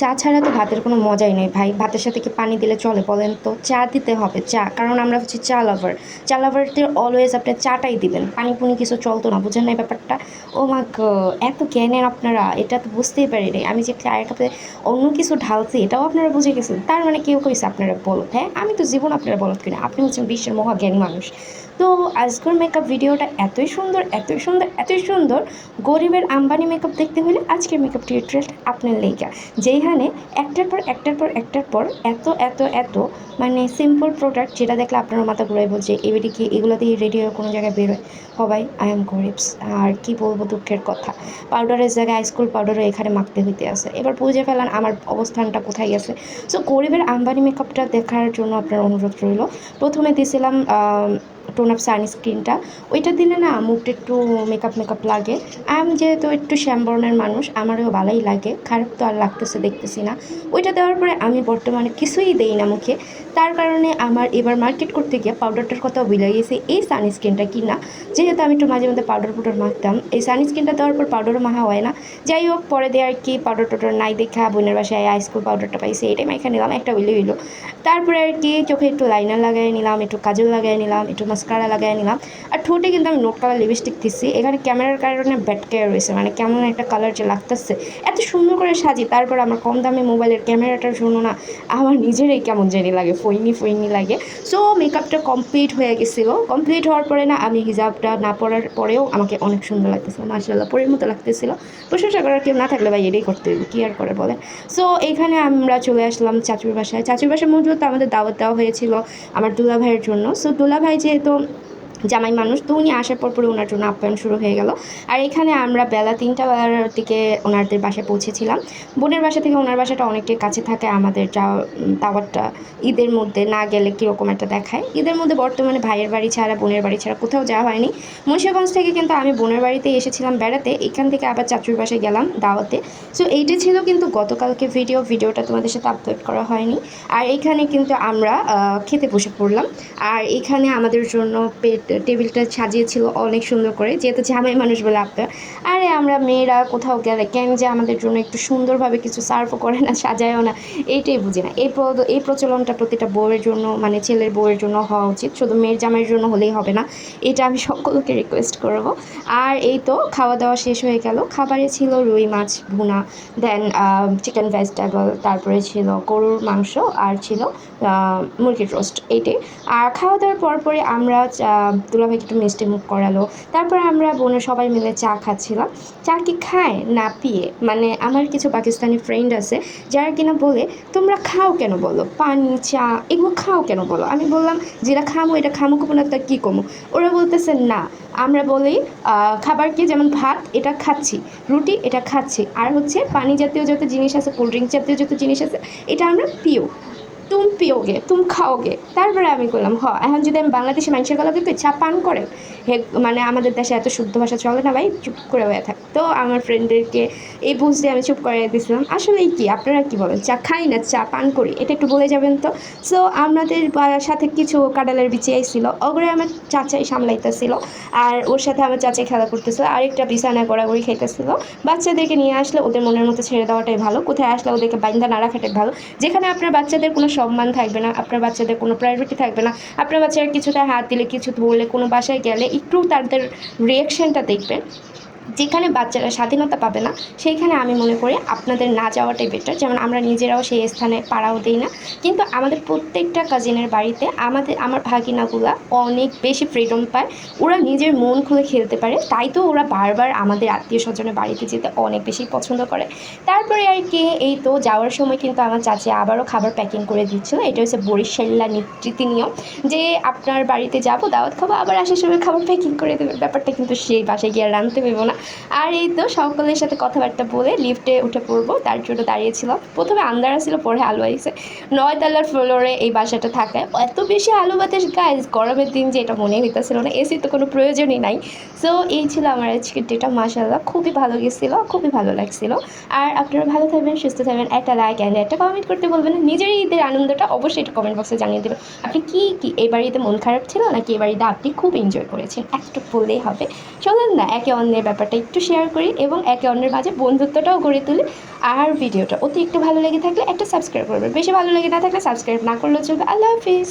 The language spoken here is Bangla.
চা ছাড়া তো ভাতের কোনো মজাই নেই ভাই। ভাতের সাথে কি পানি দিলে চলে বলেন তো? চা দিতে হবে, চা। কারণ আমরা হচ্ছে চা লাভার চা লাভারদের অলওয়েজ আপনি চাটাই দিবেন। পানি পুনি কিছু চলতো না, বুঝেন না এই ব্যাপারটা? ও মা এত জ্ঞানের আপনারা, এটা তো বুঝতেই পারিনি। আমি যে চায়ের কাপে অন্য কিছু ঢালছি, এটাও আপনারা বুঝে গেছেন। তার মানে কেউ কইছে আপনারা বলত হ্যাঁ? আমি তো জীবন আপনারা বলত কিনা? আপনি হচ্ছেন বিশ্বের মহাজ্ঞানী মানুষ। তো আজকের মেকআপ ভিডিওটা এতই সুন্দর এতই সুন্দর এতই সুন্দর। গরিবের আম্বানি মেকআপ দেখতে হলে আজকের মেকআপ টিউটোরিয়ালটা আপনার লেগা। যেইখানে একটার পর একটার পর একটার পর এত এত এত মানে সিম্পল প্রোডাক্ট যেটা দেখলে আপনার মাথা ঘুরাই বলছে, এবারে কি এগুলো দিয়ে রেডি হয়ে কোনো জায়গায় বেরোয় সবাই আই এম গরিবস আর কি বলব দুঃখের কথা। পাউডারের জায়গায় স্কুল পাউডারও এখানে মাখতে হইতে আছে। এবার বুঝে ফেলান আমার অবস্থানটা কোথায় গেছে সো গরিবের আম্বানি মেকআপটা দেখার জন্য আপনার অনুরোধ রইল। প্রথমে দিয়েছিলাম টোন আপ সানস্ক্রিনটা ওইটা দিলে না মুখটা একটু মেকআপ মেকআপ লাগে। আমি যেহেতু একটু শ্যামবর্ণের মানুষ, আমারও ভালোই লাগে। খারাপ তো আর লাগতেছে, দেখতেছি না। ওইটা দেওয়ার পরে আমি বর্তমানে কিছুই দেই না মুখে। তার কারণে আমার এবার মার্কেট করতে গিয়ে পাউডারটার কথা ভুলে গেছে, এই সানস্ক্রিনটা কিনা। যেহেতু আমি একটু মাঝে মধ্যে পাউডার পাউডার মাখতাম, এই সানস্ক্রিনটা দেওয়ার পর পাউডারও মাখা হয় না। যাই হোক, পরে দিয়ে আর কি পাউডার টাউডার নাই দেখা, বোনের বাসায় আইসকুল পাউডারটা পাইছে এটাই মাইখা নিলাম, একটা হইলে হইল। তারপরে আর কি চোখে একটু লাইনার লাগাই নিলাম, একটু কাজল লাগাই নিলাম, একটু মাস্কারা লাগাই নিলাম আর ঠোঁটে কিন্তু আমি নোট কালার লিপস্টিক দিচ্ছি এখানে ক্যামেরার কারণে ব্যাটকেয়ার রয়েছে মানে কেমন একটা কালার যে লাগতেছে। এত সুন্দর করে সাজি, তারপর আমার কম দামে মোবাইলের ক্যামেরাটার জন্য না, আমার নিজেরই কেমন জানি লাগে, ফইনি ফইনি লাগে। সো মেকআপটা কমপ্লিট হয়ে গেছিল। কমপ্লিট হওয়ার পরে না, আমি হিজাবটা না পরার পরেও আমাকে অনেক সুন্দর লাগতেছিল মার্শাল্লাহ পরের মতো লাগতেছিল। প্রশংসা করার কেউ না থাকলে ভাই, এটাই করতে হবে। কি আর করে বলেন? সো এখানে আমরা চলে আসলাম চাচুর বাসায়। চাচুর বাসায় মূলত আমাদের দাওয়াত দেওয়া হয়েছিল আমার দুলা ভাইয়ের জন্য। সো দুলা ভাই যেহেতু জামাই মানুষ, তো উনি আসার পর পরে ওনার জন্য আপ্যায়ন শুরু হয়ে গেল। আর এখানে আমরা বেলা তিনটা বেলার দিকে ওনাদের বাসায় পৌঁছেছিলাম। বোনের বাসা থেকে ওনার বাসাটা অনেকটাই কাছে থাকে, আমাদের যা দাওয়াতটা ঈদের মধ্যে না গেলে কীরকম একটা দেখায়। ঈদের মধ্যে বর্তমানে ভাইয়ের বাড়ি ছাড়া, বোনের বাড়ি ছাড়া কোথাও যাওয়া হয়নি। মুন্সিগঞ্জ থেকে কিন্তু আমি বোনের বাড়িতে এসেছিলাম বেড়াতে, এখান থেকে আবার চাচুর বাসায় গেলাম দাওয়াতে। সো এইটা ছিল কিন্তু গতকালকে ভিডিও ভিডিওটা তোমাদের সাথে আপলোড করা হয়নি। আর এখানে কিন্তু আমরা খেতে বসে পড়লাম। আর এখানে আমাদের জন্য পেট টেবিলটা সাজিয়েছিল অনেক সুন্দর করে, যেহেতু জামাই মানুষ বলে আপনার আরে আমরা মেয়েরা কোথাও গেলে কেন যে আমাদের জন্য একটু সুন্দরভাবে কিছু সার্ভও করে না, সাজায়ও না, এইটাই বুঝি না। এই এই প্রচলনটা প্রতিটা বউয়ের জন্য মানে ছেলের বউয়ের জন্য হওয়া উচিত, শুধু মেয়ের জামাইয়ের জন্য হলেই হবে না, এটা আমি সকলকে রিকোয়েস্ট করব। আর এই তো খাওয়া দাওয়া শেষ হয়ে গেল, খাবারে ছিল রুই মাছ ভুনা দেন চিকেন ভেজিটেবল তারপরে ছিল গরুর মাংস, আর ছিল মুরগির রোস্ট এইটাই। আর খাওয়া দাওয়ার পর পরে আমরা দুলাভাইকে একটু মিষ্টি মুখ করালো। তারপরে আমরা বোনের সবাই মিলে চা খাচ্ছিলাম। চা কি খায়? না পিয়ে। মানে আমার কিছু পাকিস্তানি ফ্রেন্ড আছে, যারা কিনা বলে, তোমরা খাও কেন বলো? পানি, চা, এগুলো খাও কেন বলো? আমি বললাম, যেটা খামো, এটা খামো, কমো না কী কমো? ওরা বলতেছে, না। আমরা বলি খাবার কি? যেমন ভাত, এটা খাচ্ছি। রুটি, এটা খাচ্ছি। আর হচ্ছে পানি জাতীয় যত জিনিস আছে কোল্ড ড্রিঙ্ক জাতীয় যত জিনিস আছে, এটা আমরা পিও। তুম পিওগে, তুম খাওগে। তারপরে আমি করলাম হ, এখন যদি আমি বাংলাদেশে মানুষের গলা দিতে চা পান করে হে মানে আমাদের দেশে এত শুদ্ধ ভাষা চলে না ভাই? চুপ করে হয়ে থাক। তো আমার ফ্রেন্ডদেরকে এই বুঝতে আমি চুপ করে দিয়েছিলাম আসলে কি? আপনারা কি বলেন? চা খাই না? চা পান করি? এটা একটু বলে যাবেন তো? সো আমাদের সাথে কিছু কাডালের বিচে আইছিল। ওগুলো আমার চাচাই সামলাইতেছিল আর ওর সাথে আমার চাচাই খেলা করতেছিল। আরেকটা বিছানা গড়াগড়ি খাইতেছিল। বাচ্চাদেরকে নিয়ে আসলে ওদের মনের মতো ছেড়ে দেওয়াটাই ভালো। কোথায় আসলে ওদেরকে বাইন্দা না রাখাটাই ভালো। যেখানে আপনার বাচ্চাদের কোনো সম্মান থাকবে না, আপনার বাচ্চাদের কোনো প্রায়োরিটি থাকবে না, আপনার বাচ্চারা কিছুতে হাত দিলে, কিছু ধরলে কোনো বাসায় গেলে একটু তাদের রিয়াকশানটা দেখবেন। যেখানে বাচ্চারা স্বাধীনতা পাবে না, সেইখানে আমি মনে করি আপনাদের না যাওয়াটাই বেটার যেমন আমরা নিজেরাও সেই স্থানে পাড়াও দিই না। কিন্তু আমাদের প্রত্যেকটা কাজিনের বাড়িতে আমাদের, আমার ভাগিনাগুলা অনেক বেশি ফ্রিডম পায়। ওরা নিজের মন খুলে খেলতে পারে, তাই তো ওরা বারবার আমাদের আত্মীয় স্বজনের বাড়িতে যেতে অনেক বেশি পছন্দ করে। তারপরে আর কি, এই তো যাওয়ার সময় কিন্তু আমার চাচি আবারও খাবার প্যাকিং করে দিচ্ছিল। এটা হচ্ছে বরিশাল্লা নীতি নিয়ম। যে আপনার বাড়িতে যাব, দাওয়াত খাব, আবার আসার সময় খাবার প্যাকিং করে দেবে। ব্যাপারটা কিন্তু সেই বাসায় গিয়ে রাঁধতে পারব না। আর এই তো সকলের সাথে কথাবার্তা বলে লিফটে উঠে পড়ব, তার জন্য দাঁড়িয়েছিলাম। প্রথমে আন্দারা ছিল, পরে আলু আইসে নয় তলার ফ্লোরে এই বাসাটা থাকে। এত বেশি আলু বাতাস গাইজ গরমের দিন যে এটা মনে হইতেছিল না। এসি তো কোনো প্রয়োজনই নাই। সো এই ছিল আমার আজকের ডেটা মাসাল্লাহ খুবই ভালো গেছিল, খুবই ভালো লাগছিল। আর আপনারা ভালো থাকবেন, সুস্থ থাকবেন। একটা লাইক অ্যান্ড একটা কমেন্ট করতে বলবেন। নিজের ঈদের আনন্দটা অবশ্যই এটা কমেন্ট বক্সে জানিয়ে দেবেন। আপনি কি কি এই বাড়িতে মন খারাপ ছিল? নাকি এই বাড়িতে আপনি খুব এনজয় করেছেন? একটু বললেই হবে। চলেন না, একে অন্যের ব্যাপারটা একটু শেয়ার করি এবং একে অন্যের মাঝে বন্ধুত্বটাও গড়ে তুলি। আর ভিডিওটা অতি একটু ভালো লেগে থাকলে একটা সাবস্ক্রাইব করবে। বেশি ভালো লেগে না থাকলে সাবস্ক্রাইব না করলেও চলবে। আল্লাহ হাফিজ।